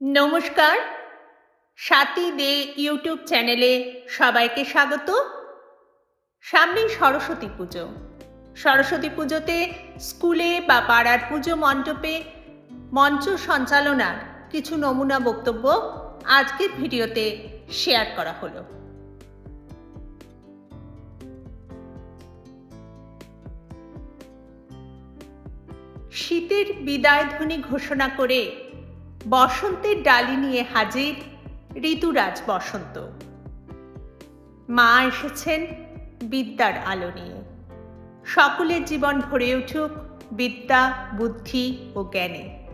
নমস্কার। সাথী দে ইউটিউব চ্যানেলে সবাইকে স্বাগত। সামনেই সরস্বতী পুজো। সরস্বতী পুজোতে স্কুলে বা পাড়ার পুজো মণ্ডপে মঞ্চ সঞ্চালনার কিছু নমুনা বক্তব্য আজকের ভিডিওতে শেয়ার করা হলো। শীতের বিদায় ধ্বনি ঘোষণা করে বসন্তের ডালি নিয়ে হাজির ঋতুরাজ বসন্ত। মা এসেছেন বিদ্যার আলো নিয়ে। সকলের জীবন ভরে উঠুক বিদ্যা, বুদ্ধি ও জ্ঞানে।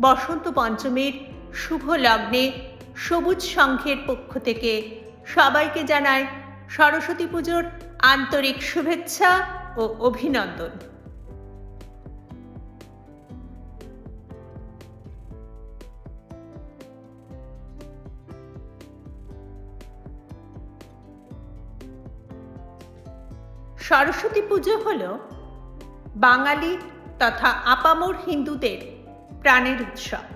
বসন্ত পঞ্চমীর শুভ লগ্নে সবুজ সংঘের পক্ষ থেকে সবাইকে জানায় সরস্বতী পুজোর আন্তরিক শুভেচ্ছা ও অভিনন্দন। সরস্বতী পুজো হল বাঙালি তথা আপামর হিন্দুদের প্রাণের উৎসব।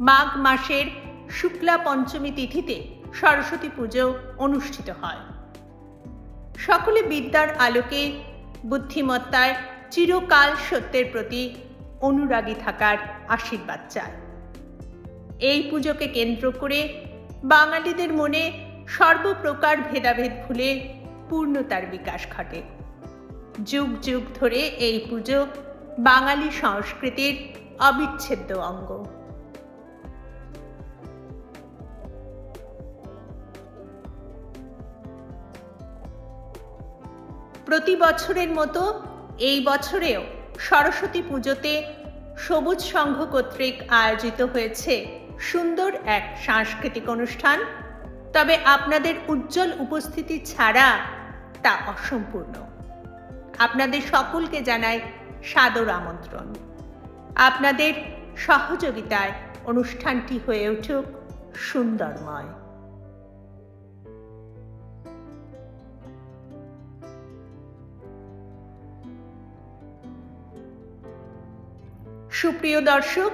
মাঘ মাসের শুক্লা পঞ্চমী তিথিতে সরস্বতী পুজো অনুষ্ঠিত হয়। সকলে বিদ্যার আলোকে, বুদ্ধিমত্তায় চিরকাল সত্যের প্রতি অনুরাগী থাকার আশীর্বাদ চায়। এই পুজোকে কেন্দ্র করে বাঙালিদের মনে সর্বপ্রকার ভেদাভেদ ভুলে পূর্ণতার বিকাশ ঘটে। যুগ যুগ ধরে এই পুজো বাঙালি সংস্কৃতির অবিচ্ছেদ্য অঙ্গ। প্রতি বছরের মতো এই বছরেও সরস্বতী পুজোতে সবুজ সংঘ কর্তৃক আয়োজিত হয়েছে সুন্দর এক সাংস্কৃতিক অনুষ্ঠান তবে আপনাদের উজ্জ্বল উপস্থিতি ছাড়া তা অসম্পূর্ণ। আপনাদের সকলকে জানাই সাদর আমন্ত্রণ। আপনাদের সহযোগিতায় অনুষ্ঠানটি হয়ে উঠুক সুন্দরময়। সুপ্রিয় দর্শক,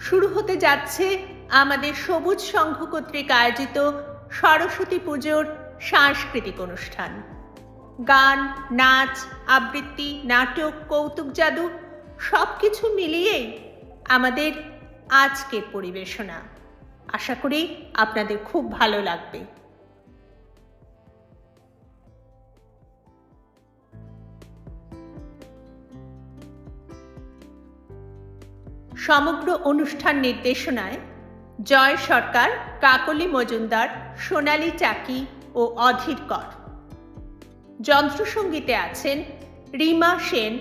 শুরু হতে যাচ্ছে আমাদের সবুজ সংঘ কর্তৃক আয়োজিত সরস্বতী পুজোর সাংস্কৃতিক অনুষ্ঠান। গান, নাচ, আবৃত্তি, নাটক, কৌতুক, জাদু সব কিছু মিলিয়েই আমাদের আজকের পরিবেশনা। আশা করি আপনাদের খুব ভালো লাগবে। সমগ্র অনুষ্ঠান নির্দেশনায় জয় সরকার, কাকলি মজুমদার, সোনালী চাকি ও অধীর কর। যন্ত্রসঙ্গীতে আছেন রিমা সেন,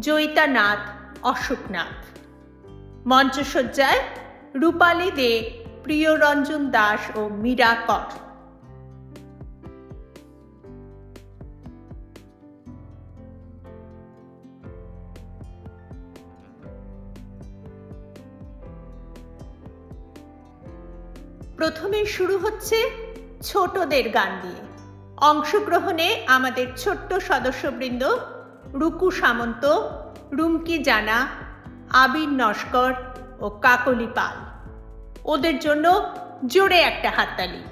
জয়িতা নাথ, অশোক নাথ। মঞ্চসজ্জায় রূপালী দে, প্রিয়রঞ্জন দাস ও মীরা কর। প্রথমে শুরু হচ্ছে ছোটদের গান দিয়ে অংশগ্রহণে আমাদের ছোট্ট সদস্যবৃন্দ রুকু সামন্ত, রুমকি জানা, আবির নস্কর ও কাকলি পাল। ওদের জন্য জোরে একটা হাততালি।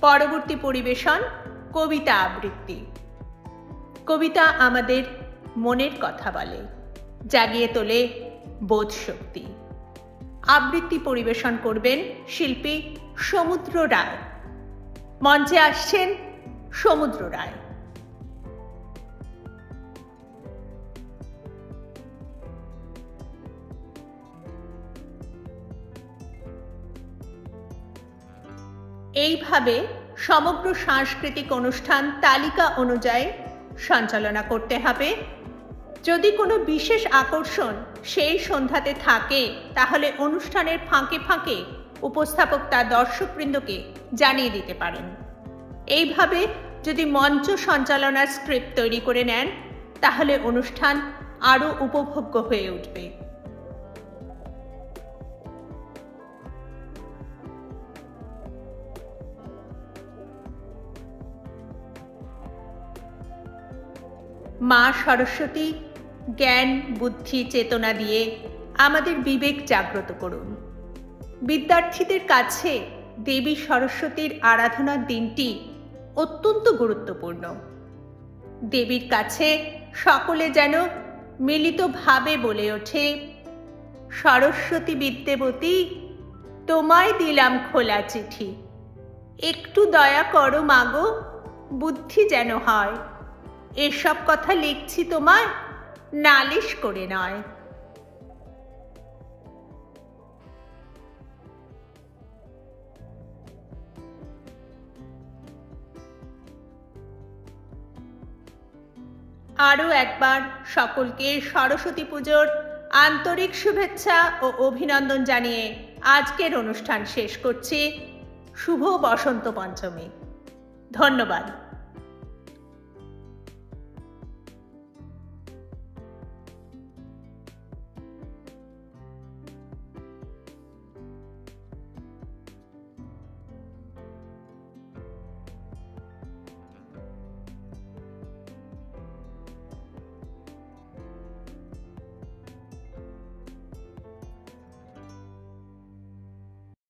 পরবর্তী পরিবেশন কবিতা আবৃত্তি। কবিতা আমাদের মনের কথা বলে, জাগিয়ে তোলে বোধ শক্তি আবৃত্তি পরিবেশন করবেন শিল্পী সমুদ্র রায়। মঞ্চে আসছেন সমুদ্র রায়। এইভাবে সমগ্র সাংস্কৃতিক অনুষ্ঠান তালিকা অনুযায়ী সঞ্চালনা করতে হবে। যদি কোনো বিশেষ আকর্ষণ সেই সন্ধ্যাতে থাকে, তাহলে অনুষ্ঠানের ফাঁকে ফাঁকে উপস্থাপক তার দর্শকবৃন্দকে জানিয়ে দিতে পারেন। এইভাবে যদি মঞ্চ সঞ্চালনার স্ক্রিপ্ট তৈরি করে নেন, তাহলে অনুষ্ঠান আরও উপভোগ্য হয়ে উঠবে। মা সরস্বতী জ্ঞান, বুদ্ধি, চেতনা দিয়ে আমাদের বিবেক জাগ্রত করুন। বিদ্যার্থীদের কাছে দেবী সরস্বতীর আরাধনার দিনটি অত্যন্ত গুরুত্বপূর্ণ। দেবীর কাছে সকলে যেন মিলিতভাবে বলে ওঠে, সরস্বতী বিদ্যাবতী, তোমায় দিলাম খোলা চিঠি। একটু দয়া করো মাগো বুদ্ধি যেন হয়। এসব কথা লিখছি তোমায় নালিশ করে নয়। আরও একবার সকলকে সরস্বতী পুজোর আন্তরিক শুভেচ্ছা ও অভিনন্দন জানিয়ে আজকের অনুষ্ঠান শেষ করছি। শুভ বসন্ত পঞ্চমী। ধন্যবাদ।